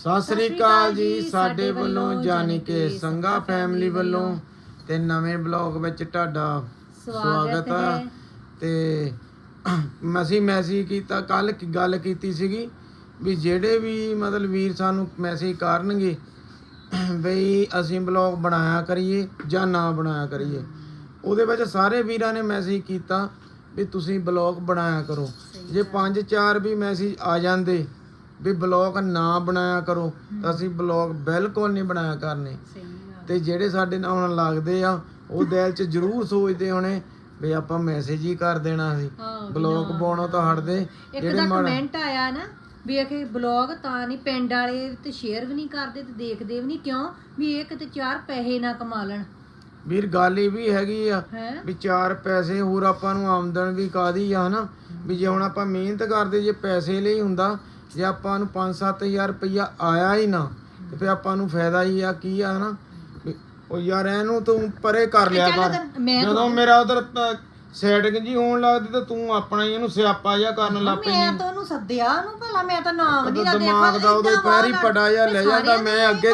ਸਤਿ ਸ੍ਰੀ ਅਕਾਲ ਜੀ ਸਾਡੇ ਵੱਲੋਂ ਜਾਣੀ ਕਿ ਸੰਗਾ ਫੈਮਿਲੀ ਵੱਲੋਂ ਤੇ ਨਵੇਂ ਬਲੌਗ ਵਿੱਚ ਤੁਹਾਡਾ ਸਵਾਗਤ ਹੈ। ਤੇ ਅਸੀਂ ਮੈਸੇਜ ਕੀਤਾ ਕੱਲ ਗੱਲ ਕੀਤੀ ਸੀਗੀ ਵੀ ਜਿਹੜੇ ਵੀ ਮਤਲਬ ਵੀਰ ਸਾਨੂੰ ਮੈਸੇਜ ਕਰਨਗੇ ਬਈ ਅਸੀਂ ਬਲੌਗ ਬਣਾਇਆ ਕਰੀਏ ਜਾਂ ਨਾ ਬਣਾਇਆ ਕਰੀਏ। ਉਹਦੇ ਵਿੱਚ ਸਾਰੇ ਵੀਰਾਂ ਨੇ ਮੈਸੇਜ ਕੀਤਾ ਵੀ ਤੁਸੀਂ ਬਲੌਗ ਬਣਾਇਆ ਕਰੋ। ਜੇ ਪੰਜ ਚਾਰ ਵੀ ਮੈਸੇਜ ਆ ਜਾਂਦੇ ਵੀ ਬਲੌਗ ਨਾ ਬਣਾਇਆ ਕਰੋ ਤਾਂ ਅਸੀਂ ਬਲੌਗ ਬਿਲਕੁਲ ਨਹੀਂ ਬਣਾਇਆ ਕਰਨੇ। ਤੇ ਜਿਹੜੇ ਸਾਡੇ ਨਾਲ ਹੁਣ ਲੱਗਦੇ ਆ ਉਹ ਦਿਲ 'ਚ ਜ਼ਰੂਰ ਸੋਚਦੇ ਹੋਣੇ ਵੀ ਆਪਾਂ ਮੈਸੇਜ ਹੀ ਕਰ ਦੇਣਾ ਸੀ। ਬਲੌਗ ਪਾਉਣੋਂ ਤਾਂ ਹਟਦੇ ਇੱਕ ਦਾ ਕਮੈਂਟ ਆਇਆ ਨਾ ਵੀ ਇਹ ਕਿ ਬਲੌਗ ਤਾਂ ਨਹੀਂ ਪਿੰਡ ਵਾਲੇ ਤੇ ਸ਼ੇਅਰ ਵੀ ਨਹੀਂ ਕਰਦੇ ਤੇ ਦੇਖਦੇ ਵੀ ਨਹੀਂ ਕਿਉਂ? ਵੀ ਇਹ ਕਿਤੇ ਚਾਰ ਪੈਸੇ ਨਾ ਕਮਾ ਲੈਣ। ਵੀਰ ਗੱਲ ਇਹ ਵੀ ਹੈਗੀ ਆ ਵੀ ਚਾਰ ਪੈਸੇ ਹੋਰ ਆਪਾਂ ਨੂੰ ਆਮਦਨ ਵੀ ਕਾਦੀ ਆ ਹਨਾ? ਵੀ ਜੇ ਹੁਣ ਆਪਾਂ ਮਿਹਨਤ ਕਰਦੇ ਜੇ ਪੈਸੇ ਲਈ ਹੁੰਦਾ ਜੇ ਆਪਾਂ ਨੂੰ 5-7000 ਰੁਪਈਆ ਆਇਆ ਹੀ ਨਾ ਤੇ ਫਿਰ ਆਪਾਂ ਨੂੰ ਫਾਇਦਾ ਹੀ ਆ ਕੀ ਆ ਹਨਾ? ਵੀ ਉਹ ਯਾਰ ਇਹਨੂੰ ਤੂੰ ਪਰੇ ਕਰ ਲਿਆ ਕਰ। ਮੈਂ ਜਦੋਂ ਮੇਰਾ ਉਧਰ ਸੈਟਿੰਗ ਜੀ ਹੋਣ ਲੱਗਦੀ ਤਾਂ ਤੂੰ ਆਪਣਾ ਹੀ ਇਹਨੂੰ ਸਿਆਪਾ ਜਿਹਾ ਕਰਨ ਲੱਗ ਪਈ ਮੈਂ ਤਾਂ ਉਹਨੂੰ ਸੱਦਿਆ ਉਹਨੂੰ ਭਲਾ ਮੈਂ ਤਾਂ ਨਾਮ ਨਹੀਂ ਤਾਂ ਦਿਮਾਗ ਦਾ ਉਹਦੇ ਪੈਰੀ ਪੜਾ ਜਾਂ ਲੈ ਜਾਂਦਾ ਮੈਂ ਅੱਗੇ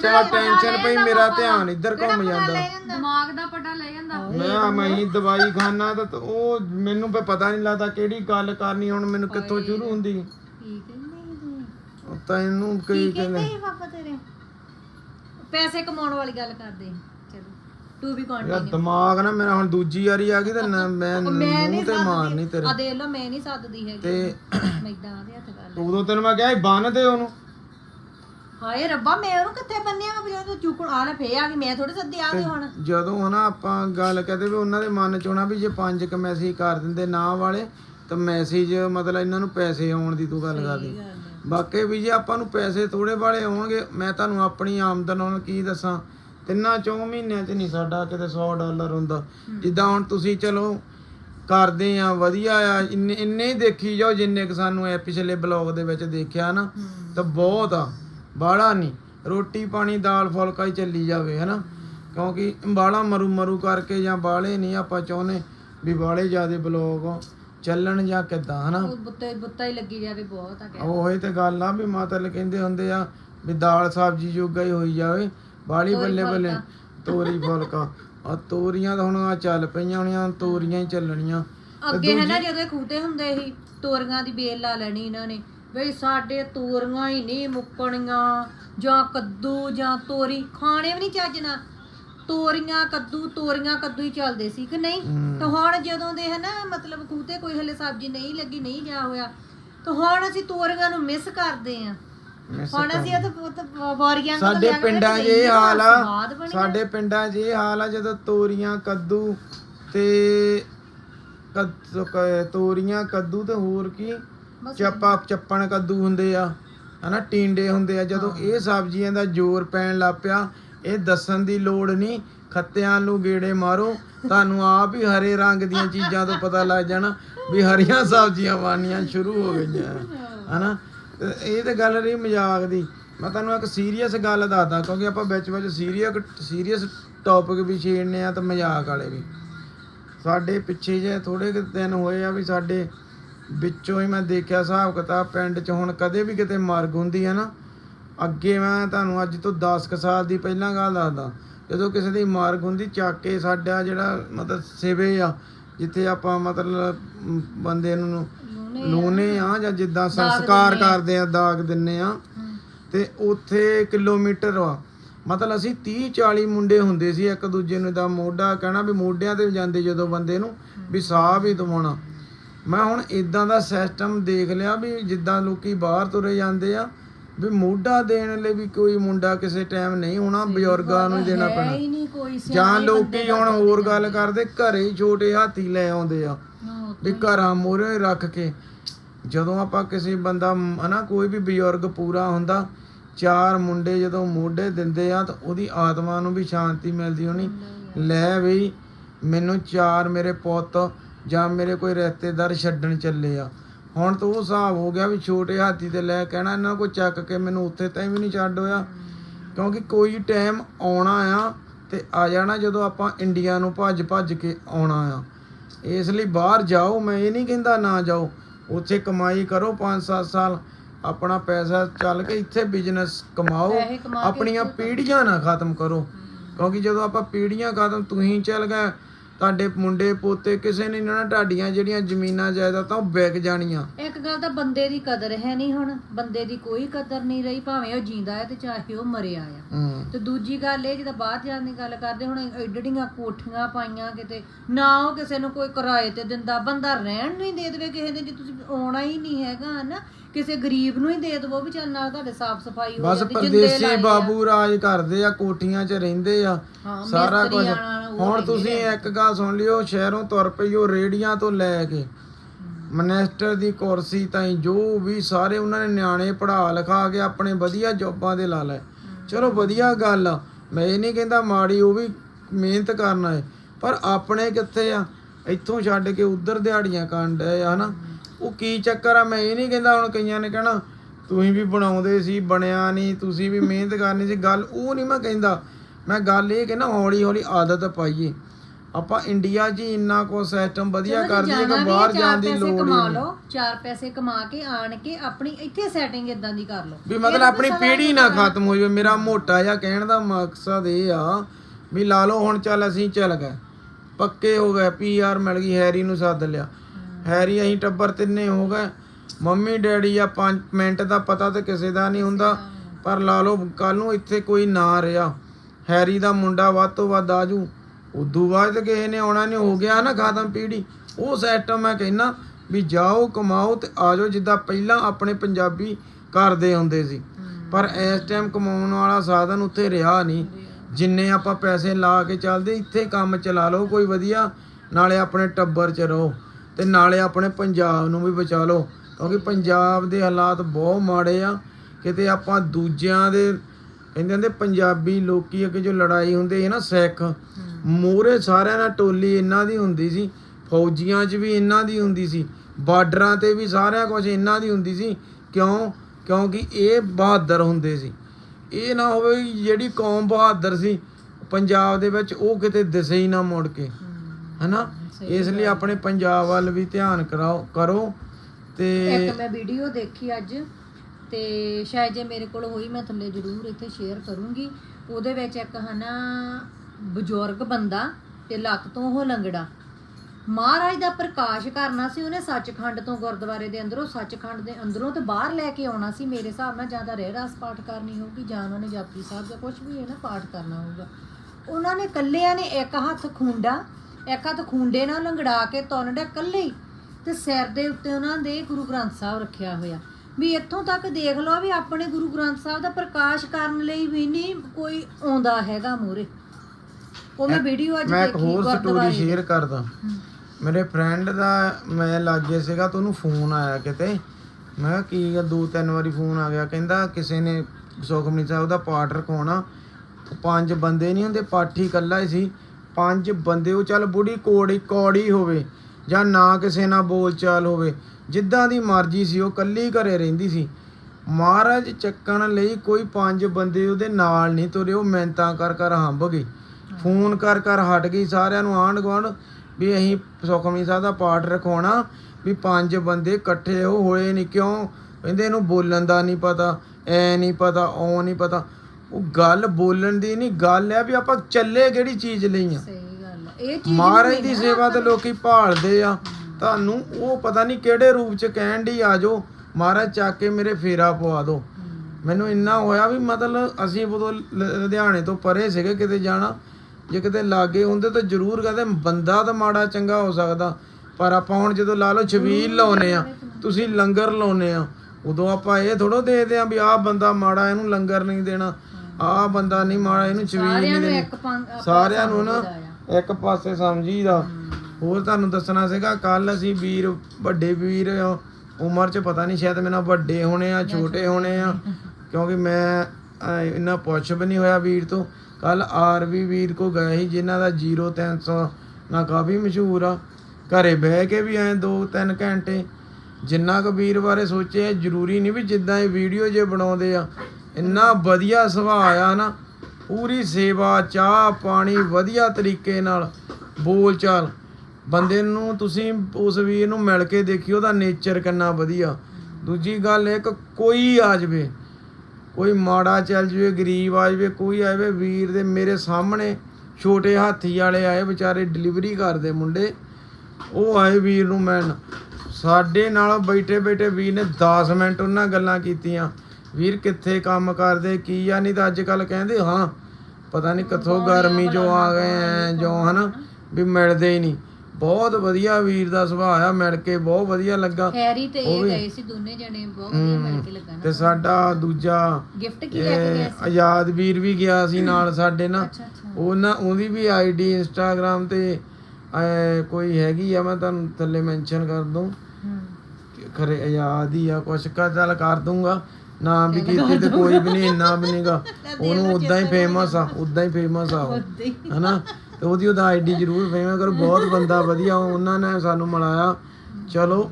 ਚਾ ਟੈਨਸ਼ਨ ਪਈ ਮੇਰਾ ਧਿਆਨ ਇੱਧਰ ਘੁੰਮ ਜਾਂਦਾ। ਦਿਮਾਗ ਦਾ ਪਟਾ ਲੈ ਜਾਂਦਾ। ਮੈਂ ਮੈਂ ਦਵਾਈ ਖਾਨਾ ਤਾਂ ਉਹ ਮੈਨੂੰ ਪਤਾ ਨਹੀਂ ਲੱਗਦਾ ਕਿਹੜੀ ਗੱਲ ਕਰਨੀ ਹੁਣ ਮੈਨੂੰ ਕਿੱਥੋਂ ਸ਼ੁਰੂ ਹੁੰਦੀ। ਤੂੰ ਇਹਨੂੰ ਕਈ ਕਹਿੰਦੇ ਨਹੀਂ ਪਾਪਾ ਤੇਰੇ? ਪੈਸੇ ਕਮਾਉਣ ਵਾਲੀ ਗੱਲ ਕਰਦੇ ਚਲੋ ਤੂੰ ਵੀ ਯਾਰ ਕੰਟੀਨਿਊ ਦਿਮਾਗ ਨਾ ਮੇਰਾ ਹੁਣ ਦੂਜੀ ਵਾਰੀ ਆ ਗਈ ਤੇ ਨਾ ਮੈਂ ਮੂੰਹ ਤੇ ਮਾਰਨੀ ਤੇਰੇ। ਆ ਦੇਖ ਲਓ ਮੈਂ ਨਹੀਂ ਸੱਦਦੀ ਹੈਗੀ। ਤੇ ਮੈਦਾਂ ਦੇ ਹੱਥ ਕਰ ਉਦੋਂ ਤੈਨੂੰ ਮੈਂ ਕਿਹਾ ਸੀ ਬੰਨ ਦੇ ਉਹਨੂੰ। ਹਾਏ ਰੱਬਾ ਮੈਂ ਉਹਨੂੰ ਕਿੱਥੇ ਬੰਨਿਆ ਮੈਂ ਜਦੋਂ ਤੂੰ ਚੁੱਕਣ? ਆ ਲੈ ਫੇ ਆ ਗਈ ਮੈਂ ਥੋੜੇ ਸੱਦੇ ਆ ਗਈ ਹੁਣ। ਜਦੋਂ ਹਨਾ ਆਪਾਂ ਗੱਲ ਕਹਦੇ ਵੀ ਉਹਨਾਂ ਦੇ ਮਨ ਚ ਹੋਣਾ ਵੀ ਜੇ ਪੰਜ ਕ ਮੈਸੇਜ ਕਰ ਦਿੰਦੇ ਨਾ ਵਾਲੇ ਤਾਂ ਮੈਸੇਜ ਮਤਲਬ ਇਹਨਾਂ ਨੂੰ ਪੈਸੇ ਆਉਣ ਦੀ ਤੂੰ ਗੱਲ ਕਰਦੀ ਬਾਕੀ ਵੀ ਜੇ ਆਪਾਂ ਨੂੰ ਪੈਸੇ ਥੋੜੇ ਵਾਲੇ ਆਉਣਗੇ ਮੈਂ ਤੁਹਾਨੂੰ ਆਪਣੀ ਆਮਦਨ ਹੁਣ ਕੀ ਦੱਸਾਂ? ਤਿੰਨਾਂ ਚੌਂ ਮਹੀਨਿਆਂ ਚ ਨਹੀਂ ਸਾਡਾ ਕਿਤੇ 100 ਡਾਲਰ ਹੁੰਦਾ। ਜਿੱਦਾਂ ਹੁਣ ਤੁਸੀਂ ਚਲੋ ਕਰਦੇ ਆ ਵਧੀਆ ਆ ਇੰਨੇ ਇੰਨੇ ਹੀ ਦੇਖੀ ਜਾਓ ਜਿੰਨੇ ਕ ਸਾਨੂੰ ਇਹ ਪਿਛਲੇ ਬਲੌਗ ਦੇ ਵਿੱਚ ਦੇਖਿਆ ਨਾ ਤਾਂ ਬਹੁਤ ਆ ਬਾਹਲਾ ਨਹੀਂ। ਰੋਟੀ ਪਾਣੀ ਦਾਲ ਫੁਲਕਾ ਹੀ ਚੱਲੀ ਜਾਵੇ ਹਨਾ? ਕਿਉਂਕਿ ਬਾਹਲਾ ਮਰੂ ਮਰੂ ਕਰਕੇ ਜਾਂ ਬਾਹਲੇ ਨਹੀਂ ਆਪਾਂ ਚਾਹੁੰਦੇ ਵੀ ਬਾਹਲੇ ਜ਼ਿਆਦੇ ਬਲੌਗ ਚੱਲਣ ਜਾਂ ਕਿੱਦਾਂ ਹਨਾ? ਉਹ ਬੁੱਤਾ ਬੁੱਤਾ ਹੀ ਲੱਗੀ ਜਾਵੇ ਬਹੁਤ ਆ ਉਹ ਹੀ ਤੇ ਗੱਲ ਆ ਵੀ ਮਾਤਲ ਕਹਿੰਦੇ ਹੁੰਦੇ ਆ ਵੀ ਦਾਲ ਸਬਜ਼ੀ ਜੋਗਾ ਹੀ ਹੋਈ ਜਾਵੇ ਬਾਲੀ ਬੱਲੇ ਬੱਲੇ। ਤੋਰੀ ਫੁਲਕਾ। ਆ ਤੋਰੀਆਂ ਤਾਂ ਹੁਣ ਆ ਚੱਲ ਪਈਆਂ ਹੋਣੀਆਂ ਤੋਰੀਆਂ ਹੀ ਚੱਲਣੀਆਂ। ਅੱਗੇ ਹੈ ਨਾ ਜਦੋਂ ਖੂਤੇ ਹੁੰਦੇ ਸੀ ਤੋਰੀਆਂ ਦੀ ਬੇਲ ਲਾ ਲੈਣੀ ਇਹਨਾਂ ਨੇ ਬਈ ਸਾਡੇ ਤੋਰੀਆਂ ਹੀ ਨਹੀਂ ਮੁੱਕਣੀਆਂ ਜਾਂ ਕੱਦੂ ਜਾਂ ਤੋਰੀ ਖਾਣੇ ਵੀ ਨਹੀਂ ਚੱਜਣਾ ਤੋਰੀਆਂ ਕੱਦੂ ਤੋਰੀਆਂ ਕੱਦੂ ਹੀ ਚੱਲਦੇ ਸੀ। ਕਿ ਨਹੀਂ? ਤੇ ਹੁਣ ਜਦੋਂ ਦੇ ਹੈ ਨਾ ਮਤਲਬ ਖੂਤੇ ਕੋਈ ਹਲੇ ਸਬਜ਼ੀ ਨਹੀਂ ਲੱਗੀ ਨਹੀਂ ਜਾ ਹੋਇਆ ਤੇ ਹੁਣ ਅਸੀਂ ਤੋਰੀਆਂ ਨੂੰ ਮਿਸ ਕਰਦੇ ਆ ਹੁਣ ਅਸੀਂ ਉਹ ਤਾਂ ਬੋਰੀਆਂ ਤੋਂ ਸਾਡੇ ਪਿੰਡਾਂ 'ਚ ਇਹ ਹਾਲ ਆ। ਸਾਡੇ ਪਿੰਡਾਂ 'ਚ ਇਹ ਹਾਲ ਆ ਜਦੋਂ ਤੋਰੀਆਂ ਕੱਦੂ ਤੇ ਤੋਰੀਆਂ ਕੱਦੂ ਤੇ ਹੋਰ ਕੀ? ਚੱਪਾ ਚੱਪਣ ਕੱਦੂ ਹੁੰਦੇ ਆ ਹਨਾ ਟੀਂਡੇ ਹੁੰਦੇ ਆ। ਜਦੋਂ ਇਹ ਸਬਜ਼ੀਆਂ ਦਾ ਜ਼ੋਰ ਪੈਣ ਲੱਗ ਪਿਆ ਇਹ ਦੱਸਣ ਦੀ ਲੋੜ ਨਹੀਂ। ਖੱਤਿਆਂ ਨੂੰ ਗੇੜੇ ਮਾਰੋ। ਤੁਹਾਨੂੰ ਆਪ ਹੀ ਹਰੇ ਰੰਗ ਦੀਆਂ ਚੀਜ਼ਾਂ ਤੋਂ ਪਤਾ ਲੱਗ ਜਾਣਾ ਵੀ ਹਰੀਆਂ ਸਬਜ਼ੀਆਂ ਵਾਣੀਆਂ ਸ਼ੁਰੂ ਹੋ ਗਈਆਂ। ਹਨਾ? ਤੇ ਇਹ ਤਾਂ ਗੱਲ ਰਹੀ ਮਜ਼ਾਕ ਦੀ। ਮੈਂ ਤੁਹਾਨੂੰ ਇੱਕ ਸੀਰੀਅਸ ਗੱਲ ਦੱਸਦਾ, ਕਿਉਂਕਿ ਆਪਾਂ ਵਿੱਚ ਵਿੱਚ ਸੀਰੀਅਸ ਸੀਰੀਅਸ ਟੌਪਿਕ ਵੀ ਛੇੜਨੇ ਆ ਤੇ ਮਜ਼ਾਕ ਵਾਲੇ ਵੀ। ਸਾਡੇ ਪਿੱਛੇ ਜੇ ਥੋੜੇ ਦਿਨ ਹੋਏ ਆ ਵੀ ਸਾਡੇ ਵਿੱਚੋਂ ਹੀ ਮੈਂ ਦੇਖਿਆ ਹਿਸਾਬ ਕਿਤਾਬ ਪਿੰਡ 'ਚ ਹੁਣ ਕਦੇ ਵੀ ਕਿਤੇ ਮਰਗ ਹੁੰਦੀ ਹੈ ਨਾ ਅੱਗੇ ਮੈਂ ਤੁਹਾਨੂੰ ਅੱਜ ਤੋਂ 10 ਕੁ ਸਾਲ ਦੀ ਪਹਿਲਾਂ ਗੱਲ ਦੱਸਦਾ। ਜਦੋਂ ਕਿਸੇ ਦੀ ਮਰਗ ਹੁੰਦੀ ਚੱਕ ਕੇ ਸਾਡਾ ਜਿਹੜਾ ਮਤਲਬ ਸਿਵੇ ਆ ਜਿੱਥੇ ਆਪਾਂ ਮਤਲਬ ਬੰਦੇ ਨੂੰ ਲੂਨੇ ਆ। ਜਾਂ ਜਿੱਦਾਂ ਸੰਸਕਾਰ ਕਰਦੇ ਆ ਦਾਗ ਦਿੰਨੇ ਆ। ਤੇ ਉੱਥੇ ਕਿਲੋਮੀਟਰ ਆ। ਮਤਲਬ ਅਸੀਂ 30 40 ਮੁੰਡੇ ਹੁੰਦੇ ਸੀ ਇੱਕ ਦੂਜੇ ਨੂੰ ਦਾ ਮੋਢਾ ਕਹਿਣਾ ਵੀ ਮੋਢਿਆਂ ਤੇ ਜਾਂਦੇ ਜਦੋਂ ਬੰਦੇ ਨੂੰ ਵੀ ਸਾਹ ਵੀ ਦਵਾਉਣਾ। ਮੈਂ ਹੁਣ ਇਦਾਂ ਦਾ ਸਿਸਟਮ ਦੇਖ ਲਿਆ ਵੀ ਜਿੱਦਾਂ ਲੋਕੀ ਬਾਹਰ ਤੁਰੇ ਜਾਂਦੇ ਆ ਵੀ ਮੋਢਾ ਦੇਣ ਲਈ ਵੀ ਕੋਈ ਮੁੰਡਾ ਕਿਸੇ ਟਾਈਮ ਨਹੀਂ ਹੋਣਾ ਬਜ਼ੁਰਗਾਂ ਨੂੰ ਦੇਣਾ ਪੈਣਾ। ਹੀ ਨਹੀਂ ਕੋਈ ਜਾਂ ਲੋਕੀ ਹੁਣ ਹੋਰ ਗੱਲ ਕਰਦੇ ਘਰੇ ਹੀ ਛੋਟੇ ਹਾਥੀ ਲੈ ਆਉਂਦੇ ਆ। ਵੀ ਘਰਾਂ ਮੋਰੇ ਰੱਖ ਕੇ ਜਦੋਂ ਆਪਾਂ ਕਿਸੇ ਬੰਦਾ ਹਨਾ ਕੋਈ ਵੀ ਬਜ਼ੁਰਗ ਪੂਰਾ ਹੁੰਦਾ ਚਾਰ ਮੁੰਡੇ ਜਦੋਂ ਮੋਢੇ ਦਿੰਦੇ ਆ ਤਾਂ ਉਹਦੀ ਆਤਮਾ ਨੂੰ ਵੀ ਸ਼ਾਂਤੀ ਮਿਲਦੀ ਹੋਣੀ। ਲੈ ਵੀ ਮੈਨੂੰ ਚਾਰ ਮੇਰੇ ਪੁੱਤ ਜਾਂ ਮੇਰੇ ਕੋਈ ਰਿਸ਼ਤੇਦਾਰ ਛੱਡਣ ਚੱਲੇ ਆ। ਹੁਣ ਤਾਂ ਉਹ ਹਿਸਾਬ ਹੋ ਗਿਆ ਵੀ ਛੋਟੇ ਹਾਥੀ ਤੇ ਲੈ ਕਹਿਣਾ ਇਹਨਾਂ ਕੋ ਚੱਕ ਕੇ ਮੈਨੂੰ ਉੱਥੇ ਤਾਂ ਵੀ ਨਹੀਂ ਛੱਡ ਹੋਇਆ। ਕਿਉਂਕਿ ਕੋਈ ਟਾਈਮ ਆਉਣਾ ਆ ਤੇ ਆ ਜਾਣਾ ਜਦੋਂ ਆਪਾਂ ਇੰਡੀਆ ਨੂੰ ਭੱਜ ਭੱਜ ਕੇ ਆਉਣਾ ਆ। ਇਸ ਲਈ ਬਾਹਰ ਜਾਓ ਮੈਂ ਇਹ ਨਹੀਂ ਕਹਿੰਦਾ ਨਾ ਜਾਓ। ਉੱਥੇ ਕਮਾਈ ਕਰੋ 5-7 ਸਾਲ ਆਪਣਾ ਪੈਸਾ ਚੱਲ ਕੇ ਇੱਥੇ ਬਿਜ਼ਨਸ ਕਮਾਓ ਆਪਣੀਆਂ ਪੀੜ੍ਹੀਆਂ ਨਾ ਖਤਮ ਕਰੋ। ਕਿਉਂਕਿ ਜਦੋਂ ਆਪਾਂ ਪੀੜ੍ਹੀਆਂ ਖਤਮ ਤੁਸੀਂ ਚੱਲ ਗਏ ਤੁਹਾਡੇ ਮੁੰਡੇ ਪੋਤੇ ਕਿਸੇ ਨੇ ਨਾ ਤੁਹਾਡੀਆਂ ਜਿਹੜੀਆਂ ਜ਼ਮੀਨਾਂ ਜਾਇਦਾਦਾਂ ਉਹ ਵਿਕ ਜਾਣੀਆਂ। ਇੱਕ ਗੱਲ ਤਾਂ ਬੰਦੇ ਦੀ ਕਦਰ ਹੈ ਨਹੀਂ ਹੁਣ। ਬੰਦੇ ਦੀ ਕੋਈ ਕਦਰ ਨਹੀਂ ਰਹੀ ਭਾਵੇਂ ਉਹ ਜਿੰਦਾ ਹੈ ਤੇ ਚਾਹੇ ਉਹ ਮਰਿਆ ਆ। ਹੂੰ। ਤੇ ਦੂਜੀ ਗੱਲ ਇਹ ਜਦੋਂ ਬਾਹਰ ਜਾਣ ਦੀ ਗੱਲ ਕਰਦੇ ਹੁਣ ਐਡੜੀਆਂ ਕੋਠੀਆਂ ਪਾਈਆਂ ਕਿਤੇ ਨਾ ਉਹ ਕਿਸੇ ਨੂੰ ਕੋਈ ਕਿਰਾਏ ਤੇ ਦਿੰਦਾ। ਬੰਦਾ ਰਹਿਣ ਨਹੀਂ ਦੇ ਦੇਵੇ ਕਿਸੇ ਦੇ ਜੇ ਤੁਸੀਂ ਆਉਣਾ ਹੀ ਨਹੀਂ ਹੈਗਾ ਨਾ ਕਿਸੇ ਗਰੀਬ ਨੂੰ ਹੀ ਦੇ ਦੇਵੋ ਵੀ ਚੱਲ ਨਾਲ ਤੁਹਾਡੇ ਸਾਫ਼ ਸਫ਼ਾਈ ਹੋ ਬਸ ਜਾਂਦੀ ਜਿੰਦੇ ਪਰਦੇਸੀ ਲਾਏ ਆ। ਬਾਬੂ ਰਾਜ ਕਰਦੇ ਆ ਕੋਠੀਆਂ 'ਚ ਰਹਿੰਦੇ ਆ। ਹਾਂ, ਸਾਰਾ ਕੁਝ ਨਾਲ ਉਹ ਹੁਣ ਤੁਸੀਂ ਇੱਕ ਗੱਲ ਸੁਣ ਲਿਓ, ਸ਼ਹਿਰੋਂ ਤੁਰ ਪਈਓ ਰੇੜੀਆਂ ਤੋਂ ਲੈ ਕੇ। ਮਨਿਸਟਰ ਦੀ ਕੁਰਸੀ ਤਾਈਂ ਜੋ ਵੀ ਸਾਰੇ ਉਹਨਾਂ ਨੇ ਨਿਆਣੇ ਪੜ੍ਹਾ ਲਿਖਾ ਕੇ ਆਪਣੇ ਵਧੀਆ ਜੋਬਾਂ ਦੇ ਲਾ ਲੈ ਚਲੋ ਵਧੀਆ ਗੱਲ ਆ। ਮੈਂ ਇਹ ਨਹੀਂ ਕਹਿੰਦਾ ਮਾੜੀ, ਉਹ ਵੀ ਮਿਹਨਤ ਕਰਨਾ ਹੈ ਪਰ ਆਪਣੇ ਕਿੱਥੇ ਆ? ਇੱਥੋਂ ਛੱਡ ਕੇ ਉਧਰ ਦਿਹਾੜੀਆਂ ਕਰਨ ਡਏ ਆ, ਹਨਾ? ਉਹ ਕੀ ਚੱਕਰ ਆ? ਮੈਂ ਇਹ ਨਹੀਂ ਕਹਿੰਦਾ ਹੁਣ ਕਈਆਂ ਨੇ ਕਹਿਣਾ, ਤੁਸੀਂ ਵੀ ਬਣਾਉਂਦੇ ਸੀ, ਬਣਿਆ ਨਹੀਂ, ਤੁਸੀਂ ਵੀ ਮਿਹਨਤ ਕਰਨੀ ਸੀ। ਗੱਲ ਉਹ ਨਹੀਂ ਮੈਂ ਕਹਿੰਦਾ। ਮੈਂ ਗੱਲ ਇਹ ਕਹਿੰਦਾ ਹੌਲੀ ਹੌਲੀ ਆਦਤ ਪਾਈਏ। ਆਪਾਂ ਇੰਡੀਆ 'ਚ ਹੀ ਇੰਨਾ ਕੋ ਸਿਸਟਮ ਵਧੀਆ ਕਰ ਦਈਏ ਕਿ ਬਾਹਰ ਜਾਣ ਦੀ ਲੋੜ ਹੀ ਕਮਾ ਨਹੀਂ। ਲਓ ਚਾਰ ਪੈਸੇ ਕਮਾ ਕੇ ਆਣ ਕੇ ਆਪਣੀ ਇੱਥੇ ਸੈਟਿੰਗ ਇਦਾਂ ਦੀ ਕਰ ਲਓ। ਵੀ ਮਤਲਬ ਆਪਣੀ ਪੀੜ੍ਹੀ ਨਾ ਖਤਮ ਹੋ ਜਾਵੇ ਮੇਰਾ ਮੋਟਾ ਜਿਹਾ ਕਹਿਣ ਦਾ ਮਕਸਦ ਇਹ ਆ ਵੀ ਲਾ ਲਓ ਹੁਣ ਚੱਲ ਅਸੀਂ ਚੱਲ ਗਏ। ਪੱਕੇ ਹੋ ਗਏ ਪੀਆਰ ਮਿਲ ਗਈ ਹੈਰੀ ਨੂੰ ਸੱਦ ਲਿਆ। ਹੈਰੀ ਅਸੀਂ ਟੱਬਰ ਤਿੰਨੇ ਹੋ ਗਏ। ਮੰਮੀ ਡੈਡੀ ਆ 5 ਮਿੰਟ ਦਾ ਪਤਾ ਤੇ ਕਿਸੇ ਦਾ ਨਹੀਂ ਹੁੰਦਾ ਪਰ ਲਾ ਲਓ ਕੱਲ ਨੂੰ ਇੱਥੇ ਕੋਈ ਨਾ ਰਿਹਾ। ਹੈਰੀ ਦਾ ਮੁੰਡਾ ਵੱਧ ਤੋਂ ਵੱਧ ਆਜੂ। ਉਦੋਂ ਬਾਅਦ ਕਿਸੇ ਨੇ ਆਉਣਾ ਨਹੀਂ, ਹੋ ਗਿਆ ਨਾ ਖਤਮ ਪੀੜੀ ਉਹ ਸਿਸਟਮ ਮੈਂ ਕਹਿੰਦਾ ਵੀ ਜਾਓ, ਕਮਾਓ ਤੇ ਆਜੋ ਜਿੱਦਾਂ ਪਹਿਲਾਂ ਆਪਣੇ ਪੰਜਾਬੀ ਕਰਦੇ ਹੁੰਦੇ ਸੀ। ਪਰ ਇਸ ਟਾਈਮ ਕਮਾਉਣ ਵਾਲਾ ਸਾਧਨ ਉੱਥੇ ਰਿਹਾ ਨਹੀਂ। ਜਿੰਨੇ ਆਪਾਂ ਪੈਸੇ ਲਾ ਕੇ ਚੱਲਦੇ, ਇੱਥੇ ਕੰਮ ਚਲਾ ਲਓ, ਕੋਈ ਵਧੀਆ, ਨਾਲੇ ਆਪਣੇ ਟੱਬਰ 'ਚ ਰਹੋ ਤੇ ਨਾਲੇ ਆਪਣੇ ਪੰਜਾਬ ਨੂੰ ਵੀ ਬਚਾ ਲਓ। ਕਿਉਂਕਿ ਪੰਜਾਬ ਦੇ ਹਾਲਾਤ ਬਹੁਤ ਮਾੜੇ ਆ। ਕਿਤੇ ਆਪਾਂ ਦੂਜਿਆਂ ਦੇ, ਕਹਿੰਦੇ ਹੁੰਦੇ, ਪੰਜਾਬੀ ਲੋਕੀ ਅੱਗੇ ਜੋ ਲੜਾਈ ਹੁੰਦੀ ਹੈ ਨਾ ਸਿੱਖ ਮੋਰੇ ਸਾਰਿਆਂ ਨਾਲ ਟੋਲੀ ਇਹਨਾਂ ਦੀ ਹੁੰਦੀ ਸੀ ਫੌਜੀਆਂ 'ਚ ਵੀ ਇਹਨਾਂ ਦੀ ਹੁੰਦੀ ਸੀ ਬਾਰਡਰਾਂ ਤੇ ਵੀ ਸਾਰਿਆਂ ਕੁਝ ਇਹਨਾਂ ਦੀ ਹੁੰਦੀ ਸੀ। ਕਿਉਂ? ਕਿਉਂਕਿ ਇਹ ਬਹਾਦਰ ਹੁੰਦੇ ਸੀ। ਇਹ ਨਾ ਹੋਵੇ ਜਿਹੜੀ ਕੌਮ ਬਹਾਦਰ ਸੀ ਪੰਜਾਬ ਦੇ ਵਿੱਚ ਉਹ ਕਿਤੇ ਦਿਸੇ ਹੀ ਨਾ ਮੁੜ ਕੇ। ਹਨਾ? ਇਸ ਲਈ ਆਪਣੇ ਪੰਜਾਬ ਵੱਲ ਵੀ ਧਿਆਨ ਕਰਾਓ ਕਰੋ। ਤੇ ਇੱਕ ਮੈਂ ਵੀਡੀਓ ਦੇਖੀ ਅੱਜ ਤੇ ਸ਼ਾਇਦ ਜੇ ਮੇਰੇ ਕੋਲ ਹੋਈ ਮੈਂ ਥੱਲੇ ਜ਼ਰੂਰ ਇੱਥੇ ਸ਼ੇਅਰ ਕਰੂੰਗੀ। ਉਹਦੇ ਵਿੱਚ ਇੱਕ ਹਨਾ ਬਜ਼ੁਰਗ ਬੰਦਾ ਤੇ ਲੱਕ ਤੋਂ ਉਹ ਲੰਗੜਾ। ਮਹਾਰਾਜ ਦਾ ਪ੍ਰਕਾਸ਼ ਕਰਨਾ ਸੀ, ਉਹਨੇ ਸੱਚਖੰਡ ਤੋਂ ਗੁਰਦੁਆਰੇ ਦੇ ਅੰਦਰੋਂ, ਸੱਚਖੰਡ ਦੇ ਅੰਦਰੋਂ ਤੇ ਬਾਹਰ ਲੈ ਕੇ ਆਉਣਾ ਸੀ ਮੇਰੇ ਹਿਸਾਬ ਨਾਲ, ਜਾਂ ਤਾਂ ਰਹਿ ਪਾਠ ਕਰਨੀ ਹੋਊਗੀ, ਜਾਂ ਉਹਨਾਂ ਨੇ ਜਾਪੀ ਸਾਹਿਬ ਜਾਂ ਕੁਝ ਵੀ ਹੈ ਨਾ ਪਾਠ ਕਰਨਾ ਹੋਊਗਾ। ਉਹਨਾਂ ਨੇ ਕੱਲਿਆਂ ਨੇ ਇੱਕ ਹੱਥ ਖੁੰਡਾ, ਇੱਕ ਹੱਥ ਖੁੰਡੇ ਨਾਲ ਲੰਗੜਾ ਕੇ ਤੁਰਨ ਡਿਆ ਕੱਲੇ ਹੀ, ਤੇ ਸਿਰ ਦੇ ਉੱਤੇ ਉਹਨਾਂ ਦੇ ਗੁਰੂ ਗ੍ਰੰਥ ਸਾਹਿਬ ਰੱਖਿਆ ਹੋਇਆ। ਵੀ ਇੱਥੋਂ ਤੱਕ ਦੇਖ ਲਓ ਵੀ ਆਪਣੇ ਗੁਰੂ ਗ੍ਰੰਥ ਸਾਹਿਬ ਦਾ ਪ੍ਰਕਾਸ਼ ਕਰਨ ਲਈ ਵੀ ਨਹੀਂ ਕੋਈ ਆਉਂਦਾ ਹੈਗਾ ਮੂਰੇ ਉਹ ਮੈਂ ਵੀਡੀਓ ਅੱਜ ਮੈਂ ਇੱਕ ਦੇਖੀ ਹੋਰ ਸਟੋਰੀ ਗੁਰਦੁਆਰੇ। ਸ਼ੇਅਰ ਕਰਦਾ। ਮੇਰੇ ਫਰੈਂਡ ਦਾ ਮੈਂ ਲਾਗੇ ਸੀਗਾ ਤਾਂ ਉਹਨੂੰ ਫੋਨ ਆਇਆ ਕਿਤੇ। ਮੈਂ ਕਿਹਾ ਕੀ ਆ ਦੋ ਤਿੰਨ ਵਾਰੀ ਫੋਨ ਆ ਗਿਆ। ਕਹਿੰਦਾ ਕਿਸੇ ਨੇ ਸੁਖਮਨੀ ਸਾਹਿਬ ਦਾ ਪਾਠ ਰਖਾਉਣਾ ਪੰਜ ਬੰਦੇ ਨਹੀਂ ਹੁੰਦੇ ਪਾਠੀ ਇਕੱਲਾ ਹੀ ਸੀ। ਪੰਜ ਬੰਦੇ ਉਹ ਚੱਲ ਬੁੜੀ ਕੋੜੀ ਕੌੜੀ ਹੋਵੇ ਜਾਂ ਨਾ ਕਿਸੇ ਨਾਲ ਬੋਲਚਾਲ ਹੋਵੇ ਜਿੱਦਾਂ ਦੀ ਮਰਜ਼ੀ ਸੀ ਉਹ ਕੱਲੀ ਘਰੇ ਰਹਿੰਦੀ ਸੀ। ਮਹਾਰਾਜ ਚੱਕਣ ਲਈ ਕੋਈ ਪੰਜ ਬੰਦੇ ਉਹਦੇ ਨਾਲ ਨਹੀਂ ਤੁਰੇ ਉਹ ਮਿਹਨਤਾਂ ਕਰ ਕਰ ਹੰਬ ਗਈ ਫੋਨ ਕਰ ਕਰ ਹਟ ਗਈ ਸਾਰਿਆਂ ਨੂੰ ਆਂਢ ਗੁਆਂਢ ਵੀ ਅਸੀਂ ਸੁਖਮਨੀ ਸਾਹਿਬ ਦਾ ਪਾਠ ਰਖਾਉਣਾ ਵੀ ਪੰਜ ਬੰਦੇ ਇਕੱਠੇ ਹੋ ਹੋਏ ਨਹੀਂ ਕਿਉਂ? ਕਹਿੰਦੇ ਇਹਨੂੰ ਬੋਲਣ ਦਾ ਨਹੀਂ ਪਤਾ ਐ ਨਹੀਂ ਪਤਾ ਉਹ ਨਹੀਂ ਪਤਾ। ਉਹ ਗੱਲ ਬੋਲਣ ਦੀ ਨਹੀਂ ਗੱਲ ਹੈ ਵੀ ਆਪਾਂ ਚੱਲੇ ਕਿਹੜੀ ਚੀਜ਼ ਲਈ ਆ? ਸਹੀ ਗੱਲ ਆ। ਇਹ ਚੀਜ਼ ਮਹਾਰਾਜ ਦੀ ਸੇਵਾ ਤੇ ਲੋਕੀ ਭਾਲਦੇ ਆ। ਤੁਹਾਨੂੰ ਉਹ ਪਤਾ ਨਹੀਂ ਕਿਹੜੇ ਰੂਪ ਚ ਕਹਿਣ ਦੀ ਆਜੋ ਮਹਾਰਾਜ ਚੱਕ ਕੇ ਮੇਰੇ ਫੇਰਾ ਪਵਾ ਦਿਓ ਮੈਨੂੰ ਇੰਨਾ ਹੋਇਆ ਵੀ ਮਤਲਬ ਅਸੀਂ ਉਦੋਂ ਲੁਧਿਆਣੇ ਤੋਂ ਪਰੇ ਸੀਗੇ ਕਿਤੇ ਜਾਣਾ ਜੇ ਕਿਤੇ ਲਾਗੇ ਹੁੰਦੇ ਤਾਂ ਜ਼ਰੂਰ ਕਹਿੰਦੇ ਬੰਦਾ ਤਾਂ ਮਾੜਾ ਚੰਗਾ ਹੋ ਸਕਦਾ ਪਰ ਆਪਾਂ ਹੁਣ ਜਦੋਂ ਲਾ ਲਓ ਛਬੀਲ ਲਾਉਨੇ ਆ ਤੁਸੀਂ ਲੰਗਰ ਲਾਉਨੇ ਆ ਉਦੋਂ ਆਪਾਂ ਇਹ ਥੋੜੋ ਦੇਖਦੇ ਆ ਵੀ ਆਹ ਬੰਦਾ ਮਾੜਾ ਇਹਨੂੰ ਲੰਗਰ ਨਹੀਂ ਦੇਣਾ ਆਹ ਬੰਦਾ ਨਹੀਂ ਮਾੜਾ ਇਹਨੂੰ ਛਬੀਲ ਨਹੀਂ ਸਾਰਿਆਂ ਨੂੰ ਦੇਣੀ। ਸਾਰਿਆਂ ਨੂੰ ਨਾ। ਇੱਕ ਪਾਸੇ ਸਮਝੀਦਾ। ਹੋਰ ਤੁਹਾਨੂੰ ਦੱਸਣਾ ਸੀਗਾ ਕੱਲ ਅਸੀਂ ਵੀਰ ਵੱਡੇ ਵੀਰ ਉਮਰ 'ਚ ਪਤਾ ਨਹੀਂ ਸ਼ਾਇਦ ਮੇਰੇ ਨਾਲ ਵੱਡੇ ਹੋਣੇ ਆ ਛੋਟੇ ਹੋਣੇ ਆ ਕਿਉਂਕਿ ਮੈਂ ਇੰਨਾ ਪੁੱਛ ਵੀ ਨਹੀਂ ਹੋਇਆ ਵੀਰ ਤੋਂ। ਕੱਲ ਆਰਵੀ ਵੀਰ ਕੋ ਗਏ ਸੀ, ਜਿਨ੍ਹਾਂ ਦਾ 0300 ਨਾ ਕਾਫੀ ਮਸ਼ਹੂਰ ਆ। ਘਰੇ ਬਹਿ ਕੇ ਵੀ ਆਏ 2-3 ਘੰਟੇ। ਜਿੰਨਾ ਕੁ ਵੀਰ ਬਾਰੇ ਸੋਚਿਆ ਜ਼ਰੂਰੀ ਨਹੀਂ ਵੀ ਜਿੱਦਾਂ ਇਹ ਵੀਡੀਓ ਜੇ ਬਣਾਉਂਦੇ ਆ, ਇੰਨਾ ਵਧੀਆ ਸੁਭਾਅ ਆ ਨਾ, ਪੂਰੀ ਸੇਵਾ, ਚਾਹ, ਪਾਣੀ ਵਧੀਆ ਤਰੀਕੇ ਨਾਲ ਬੋਲ ਚਾਲ। ਬੰਦੇ ਨੂੰ ਤੁਸੀਂ ਉਸ ਵੀਰ ਨੂੰ ਮਿਲ ਕੇ ਦੇਖਿਓ, ਉਹਦਾ ਨੇਚਰ ਕਿੰਨਾ ਵਧੀਆ। ਦੂਜੀ ਗੱਲ, ਇੱਕ ਕੋਈ ਆ ਜਾਵੇ ਕੋਈ ਮਾੜਾ ਚੱਲ ਜਾਵੇ ਗਰੀਬ ਆ ਜਾਵੇ ਕੋਈ ਆ ਜਾਵੇ ਵੀਰ ਦੇ ਮੇਰੇ ਸਾਹਮਣੇ ਛੋਟੇ ਹਾਥੀ ਵਾਲੇ ਆਏ ਵਿਚਾਰੇ ਡਿਲੀਵਰੀ ਕਰਦੇ ਮੁੰਡੇ। ਉਹ ਆਏ ਵੀਰ ਨੂੰ ਮਿਲਣ। ਸਾਡੇ ਨਾਲ ਬੈਠੇ ਬੈਠੇ ਵੀਰ ਨੇ 10 ਮਿੰਟ ਉਹਨਾਂ ਗੱਲਾਂ ਕੀਤੀਆਂ। ਵੀਰ ਕਿੱਥੇ ਕੰਮ ਕਰਦੇ ਕੀ ਆ? ਨਹੀਂ ਤਾਂ ਅੱਜ ਕੱਲ ਕਹਿੰਦੇ ਹਾਂ ਪਤਾ ਨਹੀਂ ਕਿੱਥੋਂ ਗਰਮੀ ਜੋ ਆ ਗਏ ਐ ਜੋ ਹਨਾ ਵੀ ਮਿਲਦੇ ਹੀ ਨਹੀਂ। ਬਹੁਤ ਵਧੀਆ ਵੀਰ ਦਾ ਸੁਭਾਅ ਆ ਮਿਲ ਕੇ ਬਹੁਤ ਵਧੀਆ ਲੱਗਾ। ਹੈਰੀ ਤੇ ਇਹ ਗਏ ਸੀ ਦੋਨੇ ਜਣੇ ਬਹੁਤ ਵਧੀਆ ਮਿਲ ਕੇ ਲੱਗਾ ਨਾ। ਤੇ ਸਾਡਾ ਦੂਜਾ ਗਿਫਟ ਕੀ ਲੈ ਕੇ ਗਏ ਇਹ ਆਜ਼ਾਦ ਵੀਰ ਵੀ ਗਿਆ ਸੀ ਨਾਲ ਸਾਡੇ ਉਹਨਾਂ ਉਹਦੀ ਵੀ ਆਈਡੀ ਇੰਸਟਾਗ੍ਰam ਤੇ ਕੋਈ ਹੈਗੀ ਆ ਮੈਂ ਤੁਹਾਨੂੰ ਥੱਲੇ ਮੈਂਸ਼ਨ ਕਰ ਦੂੰ। ਖਰੇ ਆਜ਼ਾਦ ਹੀ ਆ ਕੁਛ ਕਾ ਚੱਲ ਕਰ ਦੂੰਗਾ। ਨਾਮ ਵੀ ਕੀਤੀ ਤੇ ਕੋਈ ਵੀ ਨਹੀਂ ਇੰਨਾ ਵੀ ਨਹੀਂਗਾ ਉਹਨੂੰ ਉਦਾਂ ਹੀ ਫੇਮਸ ਆ ਉਦਾਂ ਹੀ ਫੇਮਸ ਆ। ਹਨਾ? ਤੇ ਉਹਦੀ ਉਹਦਾ ਆਈਡੀ ਜ਼ਰੂਰ ਫੇਮਸ ਕਰੋ ਬਹੁਤ ਬੰਦਾ ਵਧੀਆ ਉਹਨਾਂ ਨੇ ਸਾਨੂੰ ਮਿਲਾਇਆ। ਚਲੋ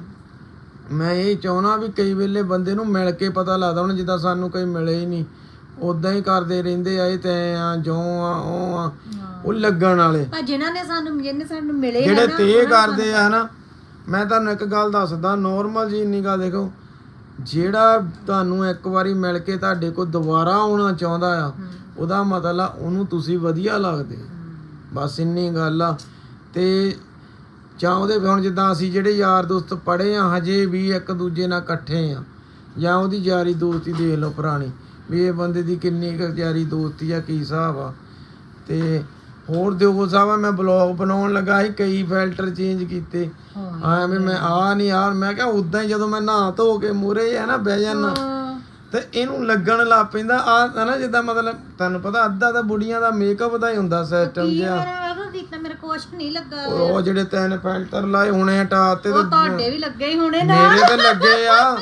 ਮੈਂ ਇਹ ਚਾਹਣਾ ਵੀ ਕਈ ਵੇਲੇ ਬੰਦੇ ਨੂੰ ਮਿਲ ਕੇ ਪਤਾ ਲੱਗਦਾ ਹੁਣ ਜਿੱਦਾਂ ਸਾਨੂੰ ਕੋਈ ਮਿਲੇ ਹੀ ਨਹੀਂ। ਉਦਾਂ ਹੀ ਕਰਦੇ ਰਹਿੰਦੇ ਆ ਇਹ ਤੇ ਆ ਜੋ ਆ ਉਹ ਆ ਉਹ ਲੱਗਣ ਵਾਲੇ। ਪਰ ਜਿਨ੍ਹਾਂ ਨੇ ਸਾਨੂੰ ਜਿਹਨੇ ਸਾਨੂੰ ਮਿਲੇ ਆ ਜਿਹੜੇ ਤੇ ਕਰਦੇ ਆ ਹਨਾ ਮੈਂ ਤੁਹਾਨੂੰ ਇੱਕ ਗੱਲ ਦੱਸਦਾ ਨੋਰਮਲ ਜੀ ਇੰਨੀ ਗੱਲ ਦੇਖੋ। ਜਿਹੜਾ ਤੁਹਾਨੂੰ ਇੱਕ ਵਾਰੀ ਮਿਲ ਕੇ ਤੁਹਾਡੇ ਕੋਲ ਦੁਬਾਰਾ ਆਉਣਾ ਚਾਹੁੰਦਾ ਆ ਉਹਦਾ ਮਤਲਬ ਆ ਉਹਨੂੰ ਤੁਸੀਂ ਵਧੀਆ ਲੱਗਦੇ। ਬਸ ਇੰਨੀ ਗੱਲ ਆ। ਤੇ ਚਾਹੁੰਦੇ ਵੀ ਹੁਣ ਜਿੱਦਾਂ ਅਸੀਂ ਜਿਹੜੇ ਯਾਰ ਦੋਸਤ ਪੜ੍ਹੇ ਆ ਹਜੇ ਵੀ ਇੱਕ ਦੂਜੇ ਨਾਲ ਇਕੱਠੇ ਆ। ਜਾਂ ਉਹਦੀ ਯਾਰੀ ਦੋਸਤੀ ਦੇਖ ਲਓ ਪੁਰਾਣੀ ਵੀ ਇਹ ਬੰਦੇ ਦੀ ਕਿੰਨੀ ਕੁ ਯਾਰੀ ਦੋਸਤੀ ਆ ਕੀ ਹਿਸਾਬ ਆ। ਤੇ ਹੋਰ ਦਿਓ ਸਾਹਿਬ ਆ, ਮੈਂ ਬਲੌਗ ਬਣਾਉਣ ਲੱਗਾ ਸੀ ਕਈ ਫਿਲਟਰ ਚੇਂਜ ਕੀਤੇ। ਐਵੇਂ ਮੈਂ ਆ ਨਹੀਂ ਯਾਰ ਮੈਂ ਕਿਹਾ ਉਦਾਂ ਹੀ ਜਦੋਂ ਮੈਂ ਨਹਾ ਧੋ ਕੇ ਮੂਰੇ ਹੈ ਨਾ ਬਹਿ ਜਾਣਾ ਹਾਂ। ਤੇ ਇਹਨੂੰ ਲੱਗਣ ਲੱਗ ਪੈਂਦਾ। ਆ ਨਾ ਜਿੱਦਾਂ ਮਤਲਬ ਤੁਹਾਨੂੰ ਪਤਾ ਅੱਧਾ ਤਾਂ ਬੁੜੀਆਂ ਦਾ ਮੇਕਅਪ ਦਾ ਹੀ ਹੁੰਦਾ ਸਿਸਟਮ ਕੀ ਜਿਹਾ। ਮੇਰਾ ਵੇਖੋ ਕੀਤਾ ਮੇਰੇ ਕੁਛ ਨਹੀਂ ਲੱਗਾ। ਉਹ ਜਿਹੜੇ ਤਿੰਨ ਫਿਲਟਰ ਲਾਏ ਹੁਣੇ ਹਟਾਤੇ ਉਹ ਤੇ ਤੁਹਾਡੇ ਵੀ ਲੱਗੇ ਹੀ ਹੋਣੇ ਨਾ। ਮੇਰੇ ਤੇ ਲੱਗੇ ਆ।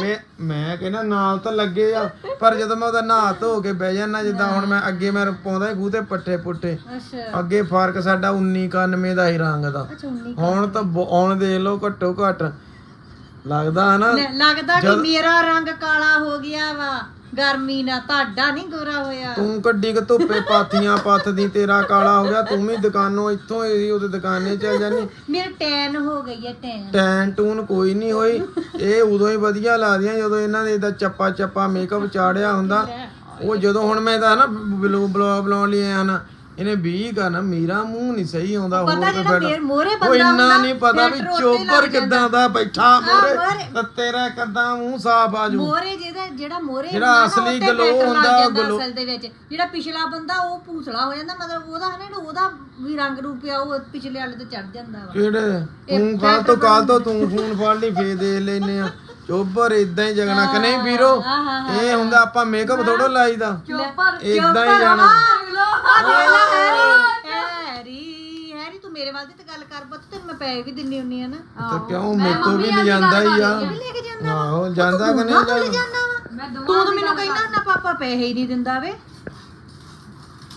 ਮੈਂ ਮੈਂ ਕਹਿੰਦਾ ਨਾਲ ਤਾਂ ਲੱਗੇ ਆ। ਪਰ ਜਦੋਂ ਮੈਂ ਉਹਦਾ ਨਹਾ ਧੋ ਕੇ ਬਹਿ ਜਾਣਾ ਜਿੱਦਾਂ ਹੁਣ ਮੈਂ ਅੱਗੇ ਮੈਂ ਪਾਉਂਦਾ ਸੀ ਖੂਹ ਤੇ ਪੱਠੇ ਪੁੱਠੇ ਅੱਛਾ। ਅੱਗੇ ਫ਼ਰਕ ਸਾਡਾ 1991 ਦਾ ਹੀ ਰੰਗ ਦਾ। ਅੱਛਾ ਹੁਣ ਤਾਂ ਬ- ਹੁਣ ਦੇਖ ਲਓ ਘੱਟੋ ਘੱਟ ਲੱਗਦਾ ਹਨਾ ਲੈ, ਲੱਗਦਾ ਕਿ ਮੇਰਾ ਰੰਗ ਕਾਲਾ ਹੋ ਗਿਆ ਵਾ। ਗਰਮੀ ਨਾਲ ਤੁਹਾਡਾ ਨਹੀਂ ਗੋਰਾ ਹੋਇਆ। ਤੂੰ ਕੱਢੀ ਕਿ ਧੁੱਪੇ ਪਾਥੀਆਂ ਪੱਥਦੀ ਤੇਰਾ ਕਾਲਾ ਹੋ ਗਿਆ ਤੂੰ ਵੀ ਦੁਕਾਨੋਂ ਇੱਥੋਂ ਹੀ ਉਹਦੇ ਦੁਕਾਨੇ ਚੱਲ ਜਾਨੀ। ਮੇਰੇ ਟੈਨ ਹੋ ਗਈ ਹੈ ਟੈਨ। ਟੈਨ ਟੂਨ ਕੋਈ ਨਹੀਂ ਹੋਈ। ਇਹ ਉਦੋਂ ਹੀ ਵਧੀਆ ਲੱਗਦੀਆਂ ਜਦੋਂ ਇਹਨਾਂ ਦੇ ਇਹਦਾ ਚੱਪਾ ਚੱਪਾ ਮੇਕਅਪ ਚਾੜਿਆ ਹੁੰਦਾ। ਉਹ ਜਦੋਂ ਹੁਣ ਮੈਂ ਤਾਂ ਨਾ ਬਲੌਗ ਬਣਾਉਣ ਲਈ ਆਇਆ ਨਾ ਇਹਨੇ 20 ਕਰਨਾ ਮੇਰਾ ਮੂੰਹ ਨਹੀਂ ਸਹੀ ਆਉਂਦਾ ਹੋਰ ਪਤਾ ਜਿਹੜਾ ਮੇਰੇ ਉਹ ਬੰਦਾ ਇੰਨਾ ਨਹੀਂ ਪਤਾ ਵੀ ਚੋਬਰ ਲੱਗ ਕਿੱਦਾਂ ਦਾ ਬੈਠਾ ਮੋਰੇ ਤੇਰਾ ਕਿੱਦਾਂ ਮੂੰਹ ਸਾਫ਼ ਆ ਜੂ ਮੋਰੇ ਜਿਹਦਾ ਜਿਹੜਾ ਮੋਰੇ ਜਿਹੜਾ ਅਸਲੀ glow ਹੁੰਦਾ, ਉਹ glow- ਅਸਲ ਦੇ ਵਿੱਚ। ਜਿਹੜਾ ਪਿਛਲਾ ਬੰਦਾ ਉਹ ਭੂਸਲਾ ਹੋ ਜਾਂਦਾ ਮਤਲਬ ਉਹਦਾ ਹੈ ਨਾ ਉਹਦਾ ਵੀ ਰੰਗ ਰੂਪ ਆ ਉਹ ਪਿਛਲੇ ਵਾਲੇ ਤੇ ਚੜ ਜਾਂਦਾ ਵਾ। ਕਿਹੜੇ? ਤੂੰ ਕੱਲ ਤੋਂ ਕੱਲ ਤੋਂ ਤੂੰ ਫੋਨ ਫੜ ਲਈ ਫੇਰ ਦੇਖ ਲੈਨੇ ਆ। ਚੋਬਰ ਇਦਾਂ ਹੀ ਜਗਣਾ ਕਿ ਨਹੀਂ ਵੀਰੋ? ਇਹ ਹੁੰਦਾ ਆਪਾਂ ਮੇਕਅਪ ਥੋੜੋ ਲਾਈਦਾ। ਚੋਪਰ ਇਦਾਂ ਹੀ ਜਾਣਾ। ਹੈਰੀ ਹੈਰੀ ਤੂੰ ਮੇਰੇ ਵੱਲ ਦੀ ਤੇ ਗੱਲ ਕਰ ਬੱਤ ਤੈਨੂੰ ਮੈਂ ਪੈਸੇ ਵੀ ਦਿੰਨੀ ਹੁੰਨੀ ਆ ਨਾ। ਤੇ ਕਿਉਂ ਮੇਤੋਂ ਵੀ ਨਹੀਂ ਜਾਂਦਾ ਹੀ ਆ। ਇਹ ਵੀ ਲੈ ਕੇ ਜਾਂਦਾ ਆਹੋ ਜਾਂਦਾ ਕਿ ਨਹੀਂ ਭੁੱਲ ਜਾਂਦਾ। ਜਾਂਦਾ ਵਾ। ਤੂੰ ਤਾਂ ਮੈਨੂੰ ਕਹਿੰਦਾ ਨਾ ਪਾਪਾ ਪੈਸੇ ਹੀ ਨਹੀਂ ਦਿੰਦਾ ਵੇ।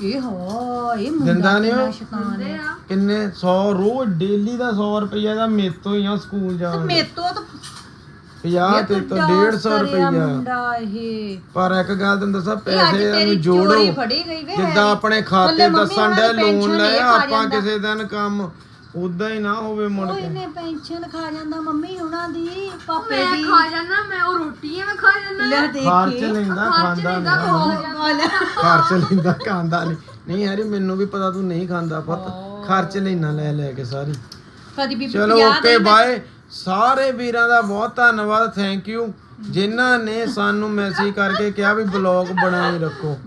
ਇਹ ਹੋ ਇਹ ਮੁੰਡਾ ਦਿੰਦਾ ਨੀ ਉਹ? ਕਿੰਨਾ ਸ਼ੈਤਾਨ ਹੈ। ਕਿੰਨੇ 100 ਰੋਜ਼ ਡੇਲੀ ਦਾ 100 ਰੁਪਈਆ ਦਾ ਮੇਤੋਂ ਹੀ ਆ ਸਕੂਲ ਜਾਣ ਦਾ। ਮੇਤੋਂ ਤਾਂ 50 ਤੇ ਤੋਂ 150 ਰੁਪਈਆ। ਮੁੰਡਾ ਇਹ। ਪਰ ਇੱਕ ਗੱਲ ਤੈਨੂੰ ਦੱਸਾਂ ਅੱਜ ਪੈਸੇ ਤੇਰੀ ਨੂੰ ਜੋੜੋ। ਚੋਰੀ ਫੜੀ ਗਈ ਵੇ। ਜਿੱਦਾਂ ਆਪਣੇ ਖਾਤੇ ਦੱਸਣ ਦੀ ਲੋਨ pension ਲੈ ਇਹ ਖਾ ਆਪਾਂ। ਕਿਸੇ ਦਿਨ ਕੰਮ ਉਦਾਂ ਹੀ ਨਾ ਹੋਵੇ ਮੁੜ ਉਹ ਕੇ। ਇਹਨੇ ਪੈਨਸ਼ਨ ਖਾ ਜਾਂਦਾ ਮੰਮੀ ਉਹਨਾਂ ਦੀ ਪਾਪੇ ਮੈਂ ਦੀ। ਖਾ ਜਾਣਾ ਮੈਂ ਉਹ ਰੋਟੀ ਮੈਂ ਖਾ ਜਾਣਾ ਲੈ ਦੇਖ ਖਰਚ ਲੈਂਦਾ ਖਾਂਦਾ ਨਹੀਂ। ਖਰਚ ਲੈਂਦਾ ਖਾਂਦਾ ਨਹੀਂ। ਨਹੀਂ ਯਾਰ ਮੈਨੂੰ ਵੀ ਪਤਾ ਤੂੰ ਨਹੀਂ ਖਾਂਦਾ ਪੁੱਤ। ਖਰਚ ਲੈਣਾ ਲੈ ਲੈ ਕੇ ਸਾਰੀ। ਕਦੀ ਚਲੋ ਓਕੇ ਬਾਏ। ਸਾਰੇ ਵੀਰਾਂ ਦਾ ਬਹੁਤ ਧੰਨਵਾਦ ਥੈਂਕ ਯੂ ਜਿਨ੍ਹਾਂ ਨੇ ਸਾਨੂੰ ਮੈਸੇਜ ਕਰਕੇ ਕਿਹਾ ਵੀ ਬਲੌਗ ਬਣਾਈ ਰੱਖੋ।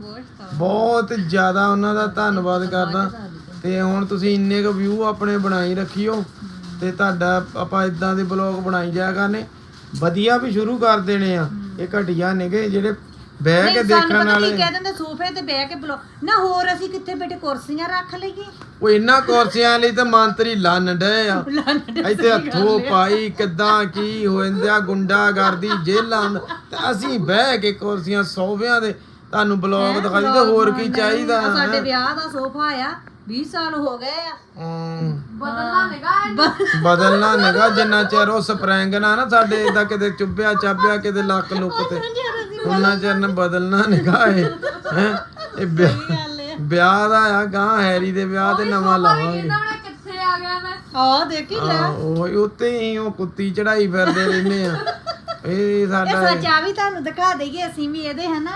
ਬਹੁਤ ਜ਼ਿਆਦਾ ਉਹਨਾਂ ਦਾ ਧੰਨਵਾਦ ਕਰਦਾ। ਤੇ ਹੁਣ ਤੁਸੀਂ ਇੰਨੇ ਕੁ ਵਿਊ ਆਪਣੇ ਬਣਾਈ ਰੱਖਿਓ। ਤੇ ਤੁਹਾਡਾ ਆਪਾਂ ਇਦਾਂ ਦੇ ਬਲੌਗ ਬਣਾਈ ਜਾਇਆ ਕਰਨੇ। ਵਧੀਆ ਵੀ ਸ਼ੁਰੂ ਕਰ ਦੇਣੇ ਆ। ਇਹ ਘਟੀਆ ਨੇਗੇ ਜਿਹੜੇ ਬਹਿ ਕੇ ਦੇਖਣ ਵਾਲੇ। ਕੀ ਕਹਿ ਦਿੰਦੇ ਸੋਫੇ ਤੇ ਬਹਿ ਕੇ ਬਲੋ ਨਾ ਹੋਰ ਅਸੀਂ ਕਿੱਥੇ ਬੈਠੇ ਕੁਰਸੀਆਂ ਰੱਖ ਲਈਏ। ਉਹ ਇਹਨਾਂ ਕੁਰਸੀਆਂ ਲਈ ਤਾਂ ਮੰਤਰੀ ਲੰਨ ਡਏ ਆ। ਇੱਥੇ ਹੱਥੋਂ ਪਾਈ ਕਿੱਦਾਂ ਕੀ ਹੋ ਜਾਂਦਾ ਗੁੰਡਾ ਕਰਦੀ ਜੇਲਾਂ ਤੇ ਅਸੀਂ ਬਹਿ ਕੇ ਕੁਰਸੀਆਂ ਸੋਫਿਆਂ ਦੇ ਤੁਹਾਨੂੰ ਬਲੌਗ ਦਿਖਾਈ ਤੇ ਹੋਰ ਕੀ ਚਾਹੀਦਾ ਸਾਡੇ ਵਿਆਹ ਦਾ ਸੋਫਾ ਆ 20 ਸਾਲ ਹੋ ਗਏ ਆ। ਹਮ, ਬਦਲਣਾ ਨਿਗਾ ਬਦਲਣਾ ਨਿਗਾ ਜਿੰਨਾ ਚਿਰ ਉਹ ਸਪਰੈਂਗ ਨਾ ਨਾ ਸਾਡੇ ਇਦਾਂ ਕਿਤੇ ਚੁੱਭਿਆ ਚਾਬਿਆ ਕਿਤੇ ਲੱਕ ਲੁੱਕ ਤੇ। ਉਹਨਾਂ ਚਿਰ ਨੇ ਬਦਲਣਾ ਨਿਗਾ ਇਹ ਹੈ? ਇਹ ਵਿਆਹ- ਵਿਆਹ ਦਾ ਆ ਗਾਂ ਹੈਰੀ ਦੇ ਵਿਆਹ ਤੇ ਨਵਾਂ ਲਾਵਾਂਗੇ। ਕਿੱਥੇ ਆ ਗਿਆ ਮੈਂ। ਆ ਦੇਖੀ ਲੈ। ਉਹ ਉੱਤੇ ਹੀ ਉਹ ਕੁੱਤੀ ਚੜਾਈ ਫਿਰਦੇ ਰਹਿੰਦੇ ਆ। ਇਹ ਇਹ ਸਾਡਾ ਸੱਚ ਆ ਵੀ ਤੁਹਾਨੂੰ ਦਿਖਾ ਦਈਏ ਅਸੀਂ ਵੀ ਇਹਦੇ ਹਨਾ?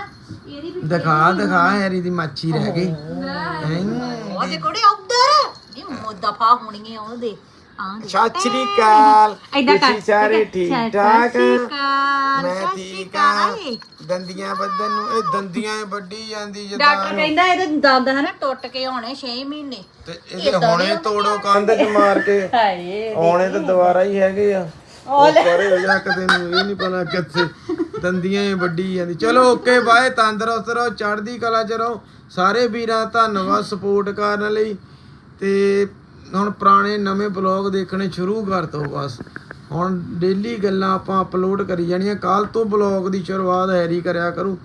ਇਹਦੀ ਵੀ ਦਿਖਾ ਦਿਖਾ ਹੈਰੀ ਦੀ ਮੱਛੀ ਰਹਿ ਗਈ। ਹੈਂ। ਉਹਦੇ ਕੋੜੇ ਉਧਰ ਇਹ ਮੁੱਦਫਾ ਹੋਣੀ ਹੈ ਉਹਦੇ। ਆਂ ਸਤਿ ਸ਼੍ਰੀ ਅਕਾਲ। ਏਦਾਂ ਕਰ ਤੁਸੀਂ ਸਾਰੇ ਠੀਕ ਠਾਕ? ਸ਼੍ਰੀ ਅਕਾਲ, ਮੈਂ ਸਤਿ ਠੀਕ ਆ ਅਕਾਲ। ਦੰਦੀਆਂ ਬੱਦਨ ਨੂੰ ਇਹ ਦੰਦੀਆਂ ਹੀ ਵੱਢੀ ਜਾਂਦੀ ਜਿੱਦਾਂ। ਡਾਕਟਰ ਕਹਿੰਦਾ ਇਹਦੇ ਦੰਦ ਹਨਾ ਟੁੱਟ ਕੇ ਆਉਣੇ 6 ਮਹੀਨੇ। ਤੇ ਇਹਦੇ ਹੁਣੇ ਤੋੜੋ ਕੰਧ। 'ਚ ਮਾਰ ਕੇ। ਹਾਏ ਆਉਣੇ ਤਾਂ ਦੁਬਾਰਾ ਹੀ ਹੈਗੇ ਆ। ਉਹ ਪਰੇ ਹੋ ਜਾਣਾ ਕਦੇ ਨੂੰ ਇਹ ਨਹੀਂ ਪਤਾ ਕਿੱਥੇ। ਦੰਦੀਆਂ ਹੀ ਵੱਡੀ ਜਾਂਦੀ। ਚਲੋ ਓਕੇ ਬਾਏ। ਤੰਦਰੁਸਤ ਰਹੋ ਚੜ੍ਹਦੀ ਕਲਾ ਚ ਰਹੋ। ਸਾਰੇ ਵੀਰਾਂ ਦਾ ਧੰਨਵਾਦ ਸਪੋਰਟ ਕਰਨ ਲਈ। ਤੇ ਹੁਣ ਪੁਰਾਣੇ ਨਵੇਂ ਬਲੌਗ ਦੇਖਣੇ ਸ਼ੁਰੂ ਕਰ ਦੋ ਬਸ। ਹੁਣ ਡੇਲੀ ਗੱਲਾਂ ਆਪਾਂ ਅਪਲੋਡ ਕਰੀ ਜਾਣੀਆਂ ਕੱਲ ਤੋਂ ਬਲੌਗ ਦੀ ਸ਼ੁਰੂਆਤ ਹੈਰੀ ਕਰਿਆ ਕਰੂ।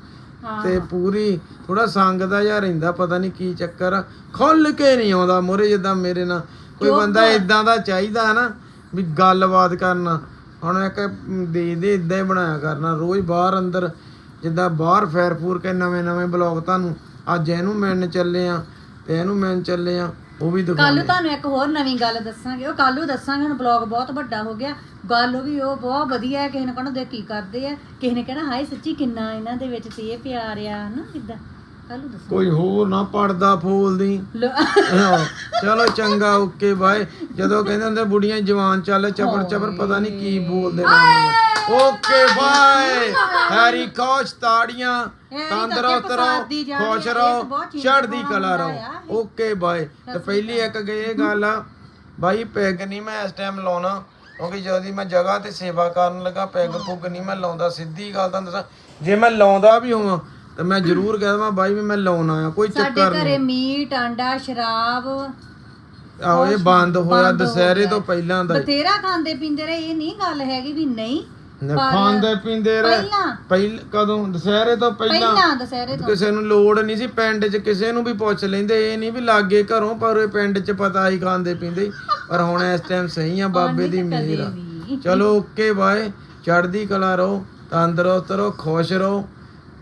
ਤੇ ਪੂਰੀ ਥੋੜਾ ਸੰਗ ਦਾ ਜਿਹਾ ਰਹਿੰਦਾ ਪਤਾ ਨਹੀਂ ਕੀ ਚੱਕਰ। ਆ ਖੁੱਲ ਕੇ ਨਹੀਂ ਆਉਂਦਾ ਮੋਰੇ ਜਿੱਦਾਂ ਮੇਰੇ ਨਾਲ। ਕੋਈ ਬੰਦਾ ਇਦਾਂ ਦਾ ਚਾਹੀਦਾ ਨਾ ਵੀ ਗੱਲਬਾਤ ਕਰਨਾ। ਹੁਣ ਇੱਕ ਦੇ ਦੇ ਇਦਾਂ ਹੀ ਬਣਾਇਆ ਕਰਨਾ। ਰੋਜ਼ ਬਾਹਰ ਅੰਦਰ ਜਿੱਦਾਂ ਬਾਹਰ ਫੈਰ ਫੂਰ ਕੇ ਨਵੇਂ ਨਵੇਂ ਬਲੌਗ ਤੁਹਾਨੂੰ ਅੱਜ ਇਹਨੂੰ ਮਿਲਣ ਚੱਲੇ ਆ ਤੇ ਇਹਨੂੰ ਮਿਲਣ ਚੱਲੇ ਆ। ਉਹ ਵੀ ਕੱਲ ਦਿਖਾਉਣੇ ਤੁਹਾਨੂੰ ਇੱਕ ਹੋਰ ਨਵੀਂ ਗੱਲ ਦੱਸਾਂਗੇ। ਉਹ ਕੱਲ ਨੂੰ ਦੱਸਾਂਗੇ ਹੁਣ ਬਲੌਗ ਬਹੁਤ ਵੱਡਾ ਹੋ ਗਿਆ। ਗੱਲ ਉਹ ਵੀ ਉਹ ਬਹੁਤ ਵਧੀਆ ਹੈ ਕਿਸੇ ਨੇ ਕਹਿਣਾ ਦੇ ਕੀ ਕਰਦੇ ਆ। ਕਿਸੇ ਨੇ ਕਹਿਣਾ ਹਾਏ ਸੱਚੀ ਕਿੰਨਾ ਇਹਨਾਂ ਦੇ ਵਿੱਚ ਤੇ ਇਹ ਪਿਆਰ ਆ ਹਨਾ ਇਦਾਂ ਕੱਲ ਨੂੰ ਦੱਸਾਂ ਕੋਈ ਹੋਰ ਨਾ ਪੜਦਾ ਫੋਲਦੀ ਲੋ- ਆਹੋ, ਚਲੋ ਚੰਗਾ ਓਕੇ ਬਾਏ। ਜਦੋਂ ਕਹਿੰਦੇ ਹੁੰਦੇ ਬੁੜੀਆਂ ਜਵਾਨ ਚੱਲ ਚਬਰ ਚਬਰ ਪਤਾ ਨਹੀਂ ਕੀ ਬੋਲਦੇ ਰਹਿੰਦੇ ਓਕੇ ਬਾਏ। ਹੈਰੀ ਕੋਚ ਤਾੜੀਆਂ ਤੰਦਰੁਸਤ ਰਹੋ ਖੁਸ਼ ਰਹੋ ਚੜ੍ਹਦੀ ਕਲਾ ਰਹੋ। Okay bye. ਤੇ ਪਹਿਲੀ ਇੱਕ ਗ- ਇਹ ਗੱਲ ਆ ਬਾਈ ਪੈਗ ਨਹੀਂ ਮੈਂ ਇਸ ਟਾਈਮ ਲਾਉਣਾ ਕਿਉਂਕਿ ਜਦੋਂ ਮੈਂ ਜਗ੍ਹਾ ਤੇ ਸੇਵਾ ਕਰਨ ਲੱਗਾ ਪੈਗ ਪੁੱਗ ਨਹੀਂ ਮੈਂ ਲਾਉਂਦਾ ਸਿੱਧੀ ਗੱਲ ਤਾਂ ਦੱਸਾਂ ਜੇ ਮੈਂ ਲਾਉਂਦਾ ਵੀ ਹੋਵਾਂ ਤਾਂ ਮੈਂ ਜ਼ਰੂਰ ਕਹਿ ਦਵਾਂ ਬਾਈ ਵੀ ਮੈਂ ਲਾਉਣਾ ਆ ਕੋਈ ਸਾਡੇ ਚੱਕਰ ਨਹੀਂ। ਘਰੇ ਮੀਟ ਆਂਡਾ ਸ਼ਰਾਬ ਆਹੋ ਇਹ ਬੰਦ ਹੋਇਆ ਦੁਸਹਿਰੇ। ਤੋਂ ਪਹਿਲਾਂ ਦਾ। ਬਥੇਰਾ ਖਾਂਦੇ ਪੀਂਦੇ ਰਹੇ ਇਹ ਨਹੀਂ ਗੱਲ ਹੈਗੀ ਵੀ ਨਹੀਂ। ਖਾਂਦੇ ਪੀਂਦੇ ਰਹੇ। ਪਹਿਲਾਂ। ਪਹਿਲ ਕਦੋਂ? ਦੁਸਹਿਰੇ ਤੋਂ ਪਹਿਲਾਂ। ਪਹਿਲਾਂ ਦਸਹਿਰੇ ਤੋਂ। ਕਿਸੇ ਨੂੰ ਲੋੜ ਨਹੀਂ ਸੀ ਪਿੰਡ 'ਚ ਕਿਸੇ ਨੂੰ ਵੀ ਪੁੱਛ ਲੈਂਦੇ। ਇਹ ਨਹੀਂ ਵੀ ਲਾਗੇ ਘਰੋਂ ਪਰ ਇਹ ਪਿੰਡ 'ਚ ਪਤਾ ਹੀ ਖਾਂਦੇ ਪੀਂਦੇ। ਹੀ। ਪਰ ਹੁਣ ਇਸ ਟਾਈਮ ਸਹੀ ਆ ਬਾਬੇ ਦੀ ਮਿਹਰ ਆ। ਚਲੋ ਓਕੇ ਬਾਏ। ਚੜ੍ਹਦੀ ਕਲਾ ਰਹੋ ਤੰਦਰੁਸਤ ਰਹੋ ਖੁਸ਼ ਰਹੋ।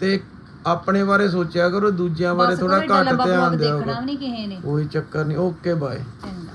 ਤੇ ਆਪਣੇ ਬਾਰੇ ਸੋਚਿਆ ਕਰੋ ਦੂਜਿਆਂ ਬਾਰੇ ਬਸ ਥੋੜਾ ਕੋਈ ਘੱਟ ਧਿਆਨ ਦਿਓ ਦੇਖਣਾ ਵੀ ਨਹੀਂ ਕਿਸੇ ਨੇ। ਕੋਈ ਚੱਕਰ ਨਹੀਂ ਓਕੇ ਬਾਏ। ਚੰਗਾ।